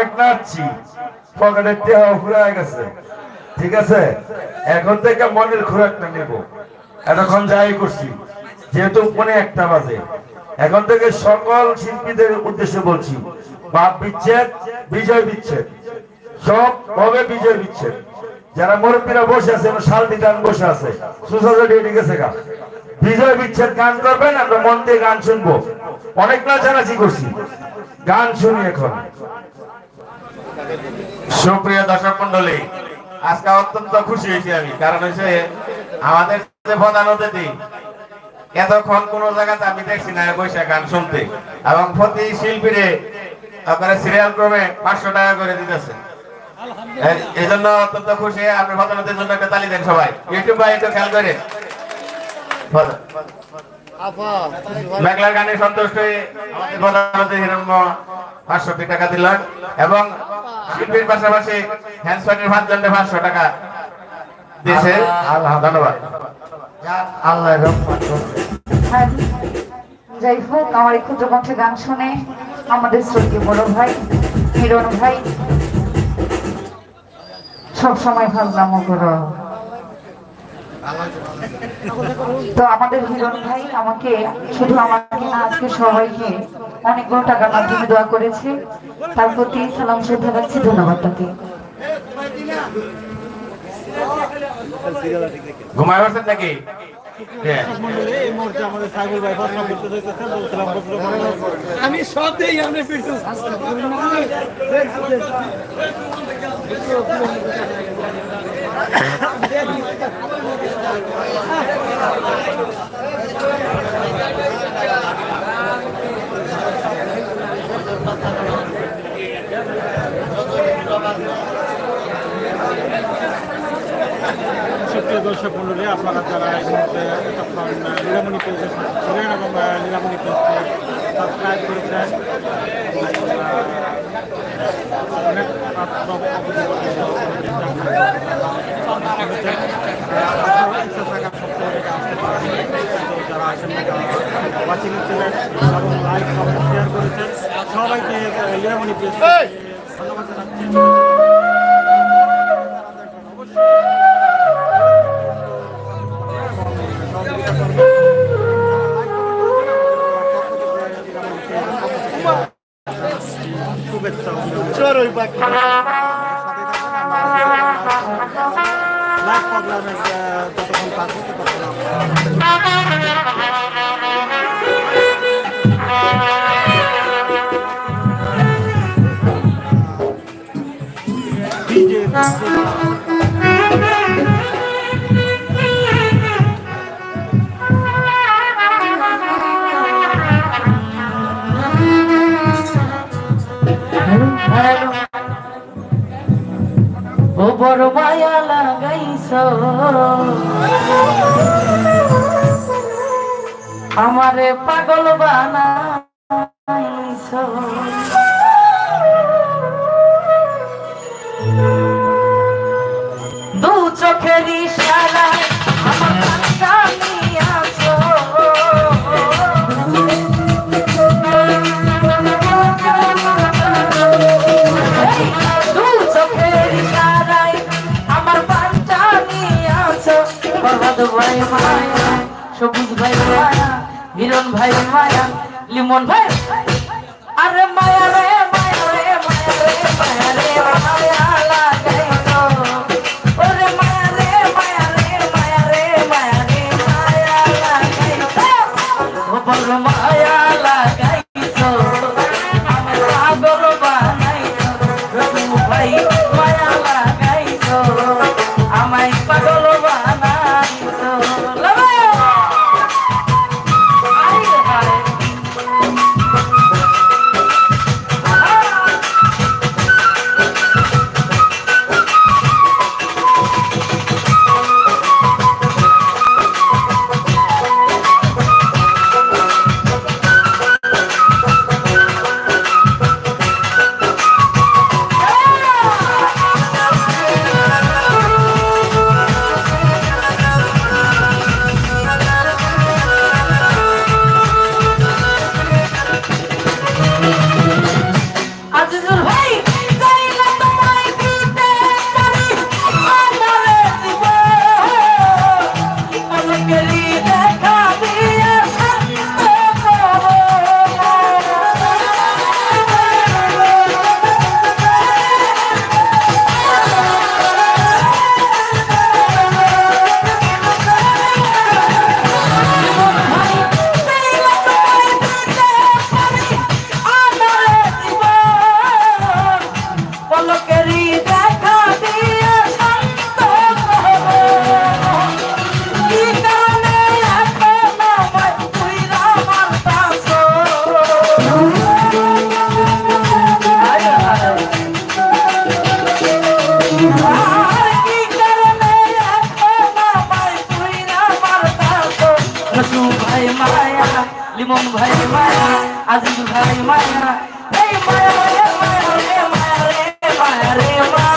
অনেক নাচছি পকেটের ফুরায় গেছে। ঠিক আছে? এখন থেকে মনের খোরাকটা নেব। এতক্ষণ যাই করছি। যেহেতু মনে একটা বাজে। এখন থেকে সকল শিল্পীদের উদ্দেশ্যে বলছি, বাপ বিচ্ছেদ, বিজয় বিচ্ছেদ। সব হবে বিজয় বিচ্ছেদ। যারা মুরব্বীরা বসে আছে শালটি গান বসে আছে গা? বিজয় বিচ্ছেদ গান করবেন, আমরা মন দিয়ে গান শুনব। অনেক নাচানাচি করছি। গান শুনি এখন। সুপ্রিয় দর্শক মন্ডলী আজকে অত্যন্ত খুশি হয়েছি আমি। কারণ হচ্ছে, আমাদের প্রধান অতিথি, এতক্ষণ কোন জায়গাতে আমি দেখছি না, বৈশাখ গান শুনতে। এবং প্রতি শিল্পীরে আপনারা সিরিয়াল ক্রমে পাঁচশো টাকা করে দিতেছে এই- জন্য অত্যন্ত খুশি। আপনি অতিথির জন্য একটা তালি দেন সবাই। ইউটিউব ভাই, একটু খেয়াল করে। মেঘলার গানে সন্তুষ্ট হয়ে আমাদের প্রধানমন্ত্রী পাঁচশো টাকা দিলেন। এবং শিল্পীর পাশাপাশি হ্যান্ডসনের ভাতজন্ডে পাঁচশো টাকা দিয়েছে। ধন্যবাদ। আল্লাহ রহমান হ্যাঁ, যাই হোক আমার এই ক্ষুদ্র কণ্ঠে গান শুনে আমাদের শ্রদ্ধীয় বড় ভাই হিরণ ভাই সব সময় ভাবলাম করো। তো আমাদের হিরণ ভাই আমাকে শুধু আমাকে আজকে সবাইকে অনেকগুলো টাকার মাধ্যমে দোয়া করেছে তার প্রতি সালাম শ্রদ্ধা রাখছি ধন্যবাদ তাকে ঘুমায় বসেন নাকি হ্যাঁ। আমি সব দিই আমি পিটু দর্শক মন্ডলী আপনারা যারা এই মুহূর্তে এতক্ষণ লীলামণি পেজে ছিলেন এবং আহ, পেজকে সাবস্ক্রাইব করেছেন যারা আসেন না ওয়াচিং এবং লাইক কমেন্ট শেয়ার করেছেন সবাইকে আহ, লীলামণি পেজ ধন্যবাদ জানাচ্ছি লাইভ প্রোগ্রামে যতক্ষণ পাচ্ছি ততক্ষণ Thank you. গোবর মায়া লাগাইছ। আমারে পাগল বানাইছ। ফরহাদ ভাই মায়া সবুজ ভাই মায়া হিরণ ভাই মায়া লিমন ভাই। আরে মায়া রে Limão vai Maia, limão vai Maia, azul vai Maia, vem Maia, vem Maia, vem Maia, vem Maia, vem Maia.